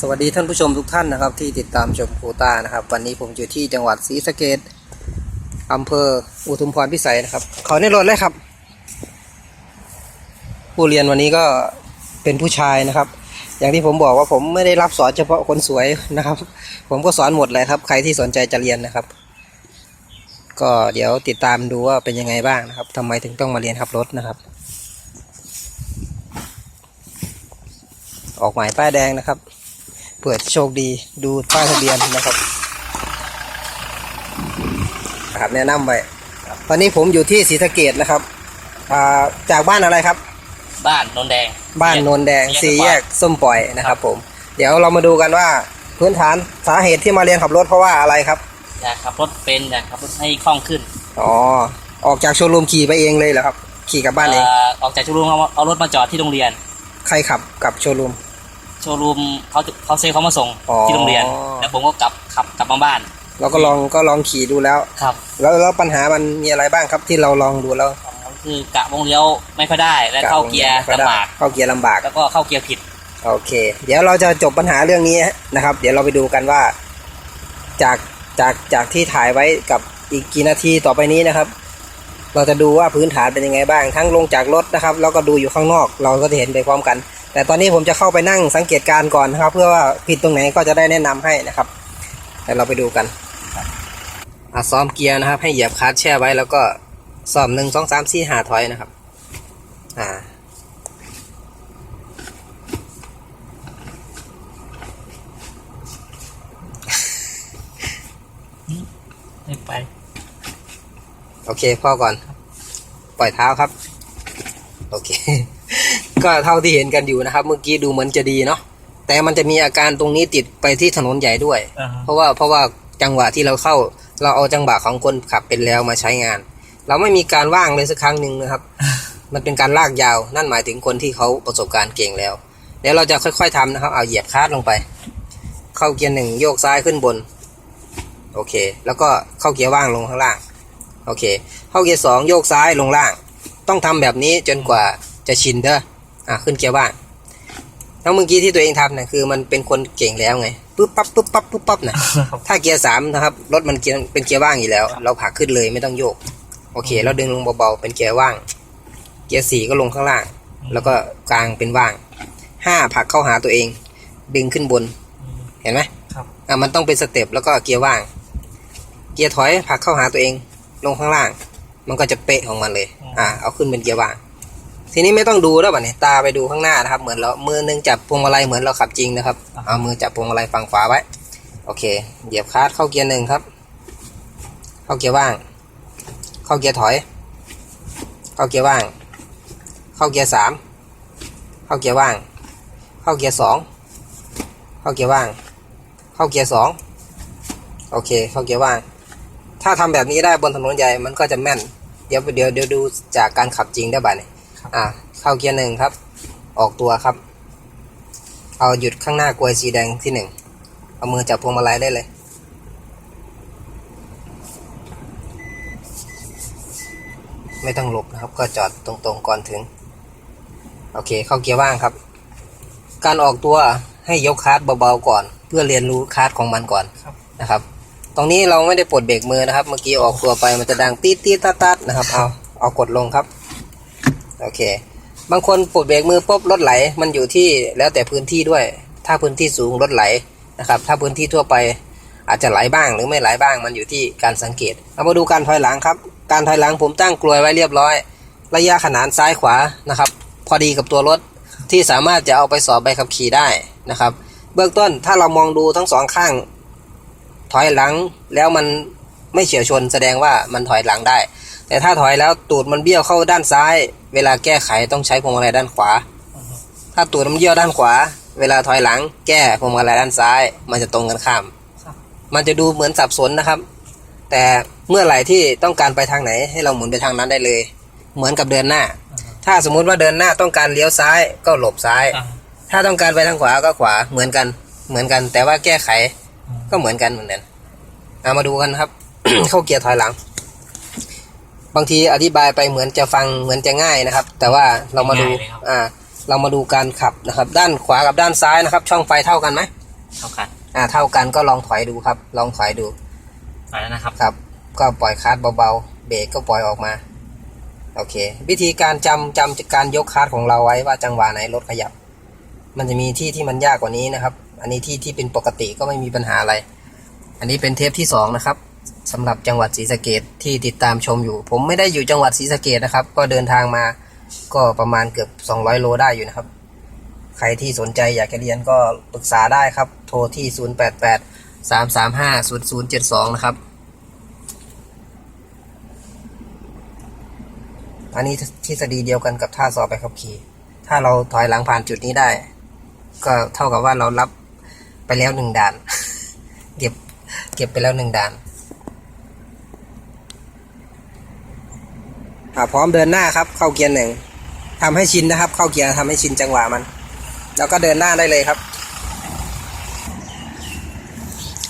สวัสดีท่านผู้ชมทุกท่านนะครับ ที่ติดตามชมโคต้านะครับ วันนี้ผมอยู่ที่จังหวัดศรีสะเกดอำเภออุทุมพรพิสัยนะครับขอในรถเลยครับ ผู้เรียนวันนี้ก็เป็นผู้ชายนะครับ อย่างที่ผมบอกว่าผมไม่ได้รับสอนเฉพาะคนสวยนะครับ ผมก็สอนหมดเลยครับ ใครที่สนใจจะเรียนนะครับ ก็เดี๋ยวติดตามดูว่าเป็นยังไงบ้างนะครับทำไมถึงต้องมาเรียนขับรถนะครับ ออกหมายป้ายแดงนะครับ เปิดโชคดีดูป้ายทะเบียนนะครับนะครับแนะนำไว้ตอนนี้ผมอยู่ที่ศรีสะเกดนะครับอ่าจากบ้านอะไรครับ บ้านนนแดง บ้านโนนแดงสี่แยกส้มปล่อยนะครับ ผม เดี๋ยวเรามาดูกันว่าพื้นฐานสาเหตุที่มาเรียนขับรถเพราะว่าอะไรครับอยากขับรถเป็นอยากขับรถให้คล่องขึ้นอ๋อออกจากโชว์รูมขี่ไปเองเลยเหรอครับ ขี่กลับบ้านเองเอ่อออกจากโชว์รูมเอาเอารถมาจอดที่โรงเรียน ใครขับกับโชว์รูมโชว์รูมเขาเขาเซลลเขามาส่งอ๋อ ที่โรงเรียน แล้วผมก็กลับขับกลับมาบ้าน เราก็ลองก็ลองขี่ดูแล้ว ครับแล้วแล้วปัญหามันมีอะไรบ้างครับที่เราลองดูแล้วก็คือกะวงเลี้ยวไม่ค่อยได้ และเข้าเกียร์ไม่ค่อได้ลำบากเข้าเกียร์ลำบาก แล้วก็เข้าเกียร์ผิด โอเค เดี๋ยวเราจะจบปัญหาเรื่องนี้นะครับ เดี๋ยวเราไปดูกันว่า จากจากจากที่ถ่ายไว้กับอีกกี่นาทีต่อไปนี้นะครับ เราจะดูว่าพื้นฐานเป็นยังไงบ้าง ทั้งลงจากรถนะครับ แล้วก็ดูอยู่ข้างนอก เราก็จะเห็นไปพร้อมกัน แต่ตอนนี้ผมจะเข้าไปนั่งสังเกตการณ์ก่อนนะครับ เพื่อว่าผิดตรงไหนก็จะได้แนะนำให้นะครับเดี๋ยวเราไปดูกันอะซ้อมเกียร์นะครับ ให้เหยียบคลัตช์แช่ไว้แล้วก็ซ้อมหนึ่งสองสามสี่หาถอยนะครับ อ่าไม่ไป โอเคพ่อก่อน ปล่อยเท้าครับ โอเค ก็เท่าที่เห็นกันอยู่นะครับ เมื่อกี้ดูเหมือนจะดีเนาะแต่มันจะมีอาการตรงนี้ติดไปที่ถนนใหญ่ด้วย เพราะว่าเพราะว่าจังหวะที่เราเข้า เราเอาจังหวะของคนขับเป็นแล้วมาใช้งาน เราไม่มีการว่างเลยสักครั้งหนึ่งนะครับ มันเป็นการลากยาวนั่นหมายถึงคนที่เขาประสบการณ์เก่งแล้วเดี๋ยวเราจะค่อย ๆทำนะครับ เอาเหยียบคลัดลงไป เข้าเกียร์หนึ่งโยกซ้ายขึ้นบน โอเค แล้วก็เข้าเกียร์ว่างลงข้างล่าง โอเค เข้าเกียร์สองโยกซ้ายลงล่าง ต้องทำแบบนี้จนกว่าจะชินเด้อ อะขึ้นเกียร์ว่างแล้วเมื่อกี้ที่ตัวเองทำเนี่ยคือมันเป็นคนเก่งแล้วไงปุ๊บปั๊บปุ๊บปั๊บปุ๊บปั๊บนะถ้าเกียร์สามนะครับรถมันเกียร์เป็นเกียร์ว่างอยู่แล้ว เราผลักขึ้นเลยไม่ต้องโยก โอเคแล้วดึงลงเบาๆเป็นเกียร์ว่าง เกียร์สี่ก็ลงข้างล่าง แล้วก็กลางเป็นว่างห้าผลักเข้าหาตัวเอง ดึงขึ้นบน เห็นไหมครับอะมันต้องเป็นสเต็ปแล้วก็เกียร์ว่าง เกียร์ถอยผลักเข้าหาตัวเอง ลงข้างล่าง มันก็จะเป๊ะของมันเลย อ่าเอาขึ้นเป็นเกียร์ว่าง ทีนี้ไม่ต้องดูแล้วบัดนี้ตาไปดูข้างหน้านะครับ เหมือนเรามือหนึงจับพวงมาลัยเหมือนเราขับจริงนะครับเอามือจับพวงมาลัยฝั่งขวาไว้ โอเค เหยียบคลัดเข้าเกียร์หนึ่งครับ เข้าเกียร์ว่าง เข้าเกียร์ถอย เข้าเกียร์ว่าง เข้าเกียร์สามเข้าเกียร์ว่าง เข้าเกียร์สองเข้าเกียร์ว่าง เข้าเกียร์สองโอเค เข้าเกียร์ว่าง ถ้าทำแบบนี้ได้บนถนนใหญ่มันก็จะแม่น เดี๋ยวเดี๋ยวเดี๋ยวดูจากการขับจริงได้บ่านี่ อ่าเข้าเกียร์หนึ่งครับ ออกตัวครับ เอาหยุดข้างหน้ากลวยสีแดงที่หนึ่งเอามือจับพวงมาลัยได้เลย ไม่ต้องหลบนะครับ ก็จอดตรงๆก่อนถึง โอเค เข้าเกียร์ว่างครับ การออกตัวให้ยกคลัดเบาๆก่อน เพื่อเรียนรู้คลัดของมันก่อนครับนะครับ ตรงนี้เราไม่ได้ปลดเบรกมือนะครับ เมื่อกี้ออกตัวไปมันจะดังตีดตีดตัดตัดนะครับ เอาเอากดลงครับ โอเค บางคนปลดเบรกมือปุ๊บรถไหล มันอยู่ที่แล้วแต่พื้นที่ด้วย ถ้าพื้นที่สูงรถไหลนะครับ ถ้าพื้นที่ทั่วไปอาจจะไหลบ้างหรือไม่ไหลบ้างมันอยู่ที่การสังเกต เอามาดูการถอยหลังครับ การถอยหลังผมตั้งกลวยไว้เรียบร้อย ระยะขนานซ้ายขวานะครับ พอดีกับตัวรถที่สามารถจะเอาไปสอบใบขับขี่ได้นะครับ เบื้องต้นถ้าเรามองดูทั้งสองข้าง ถอยหลังแล้วมันไม่เฉียวชนแสดงว่ามันถอยหลังได้ แต่ถ้าถอยแล้วตูดมันเบี้ยวเข้าด้านซ้าย เวลาแก้ไขต้องใช้พวงมาลัยด้านขวา ถ้าตูดมันเบี้ยวด้านขวา เวลาถอยหลัง แก้พวงมาลัยด้านซ้าย มันจะตรงกันข้าม มันจะดูเหมือนสับสนนะครับ แต่เมื่อไหร่ที่ต้องการไปทางไหน ให้เราหมุนไปทางนั้นได้เลย เหมือนกับเดินหน้า ถ้าสมมุติว่าเดินหน้าต้องการเลี้ยวซ้ายก็หลบซ้าย ถ้าต้องการไปทางขวาก็ขวาเหมือนกันเหมือนกัน แต่ว่าแก้ไขก็เหมือนกันเหมือนกันเอามาดูกันครับ เข้าเกียร์ถอยหลัง บางทีอธิบายไปเหมือนจะฟังเหมือนจะง่ายนะครับ แต่ว่าเรามาดูง่ายเลยครับอ่าเรามาดูการขับนะครับ ด้านขวากับด้านซ้ายนะครับ ช่องไฟเท่ากันไหมเท่ากันอ่าเท่ากันก็ลองถอยดูครับ ลองถอยดูไปแล้วนะครับครับ ก็ปล่อยคลัตช์เบาๆเบรกก็ปล่อยออกมาโอเค วิธีการจำจำการยกคลัตช์ของเราไว้ว่าจังหวะไหนรถขยับ มันจะมีที่ที่มันยากกว่านี้นะครับ อันนี้ที่ที่เป็นปกติก็ไม่มีปัญหาอะไร อันนี้เป็นเทปที่สองนะครับ สำหรับจังหวัดศรีสะเกดที่ติดตามชมอยู่ ผมไม่ได้อยู่จังหวัดศรีสะเกดนะครับ ก็เดินทางมาก็ประมาณเกือบ 200 โลได้อยู่นะครับ ใครที่สนใจอยากจะเรียนก็ปรึกษาได้ครับ โทรที่ 088 335 0072 นะครับ อันนี้ทฤษฎีเดียวกันกับท่าสอบไปขับขี่ ถ้าเราถอยหลังผ่านจุดนี้ได้ ก็เท่ากับว่าเรารับไปแล้วหนึ่งด่าน เก็บเก็บไปแล้วหนึ่งด่านอ่า พร้อมเดินหน้าครับ เข้าเกียร์หนึ่งทำให้ชินนะครับ เข้าเกียร์ทำให้ชินจังหวะมัน แล้วก็เดินหน้าได้เลยครับ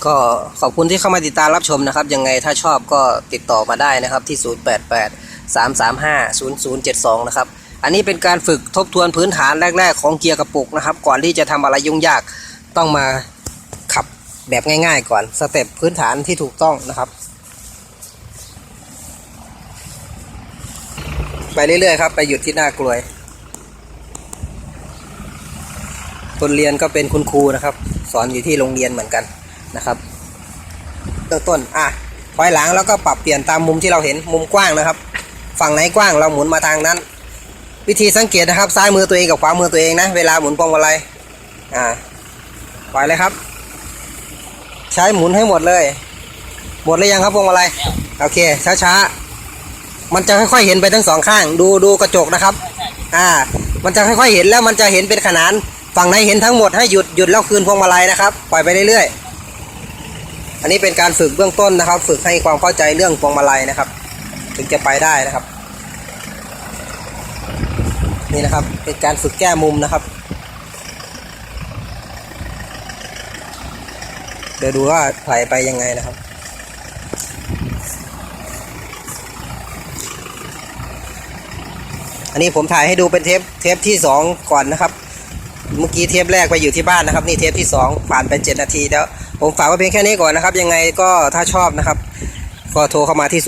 ก็ขอบคุณที่เข้ามาติดตามรับชมนะครับ ยังไงถ้าชอบก็ติดต่อมาได้นะครับที่ 088 335 0072 นะครับ อันนี้เป็นการฝึกทบทวนพื้นฐานแรก ๆ ของเกียร์กระปุกนะครับ ก่อนที่จะทำอะไรยุ่งยากต้องมาขับแบบง่าย ๆ ก่อนสเต็ปพื้นฐานที่ถูกต้องนะครับ ไปเรื่อยๆครับ ไปหยุดที่หน้ากลวย คนเรียนก็เป็นคุณครูนะครับ สอนอยู่ที่โรงเรียนเหมือนกันนะครับเริ่มต้นอะถอยหลังแล้วก็ปรับเปลี่ยนตามมุมที่เราเห็นมุมกว้างนะครับ ฝั่งไหนกว้างเราหมุนมาทางนั้น วิธีสังเกตนะครับ ซ้ายมือตัวเองกับขวามือตัวเองนะ เวลาหมุนพวงมาลัยอ่าปล่อยเลยครับ ใช้หมุนให้หมดเลย หมดเลยยังครับพวงมาลัยโอเคช้าๆ มันจะค่อยๆเห็นไปทั้งสองข้าง ดูดูกระจกนะครับ อ่า มันจะค่อยๆเห็นแล้วมันจะเห็นเป็นขนาน ฝั่งไหนเห็นทั้งหมดให้หยุดหยุดแล้วคืนพวงมาลัยนะครับ ปล่อยไปเรื่อยๆ อันนี้เป็นการฝึกเบื้องต้นนะครับ ฝึกให้ความเข้าใจเรื่องพวงมาลัยนะครับ ถึงจะไปได้นะครับ นี่นะครับ เป็นการฝึกแก้มุมนะครับ เดี๋ยวดูว่าถอยไปยังไงนะครับ อันนี้ผมถ่ายให้ดูเป็นเทปเทปที่สองก่อนนะครับ เมื่อกี้เทปแรกไปอยู่ที่บ้านนะครับ นี่เทปที่สองผ่านไปเจ็ดนาทีแล้ว ผมฝากไว้เพียงแค่นี้ก่อนนะครับ ยังไงก็ถ้าชอบนะครับก็โทรเข้ามาที่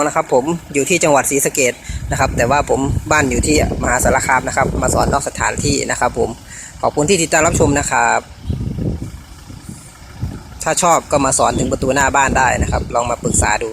0883350072 นะครับ ผมอยู่ที่จังหวัดศรีสะเกดนะครับ แต่ว่าผมบ้านอยู่ที่มหาสารคามนะครับ มาสอนนอกสถานที่นะครับ ผม ขอบคุณที่ติดตามรับชมนะครับ ถ้าชอบก็มาสอนถึงประตูหน้าบ้านได้นะครับ ลองมาปรึกษาดู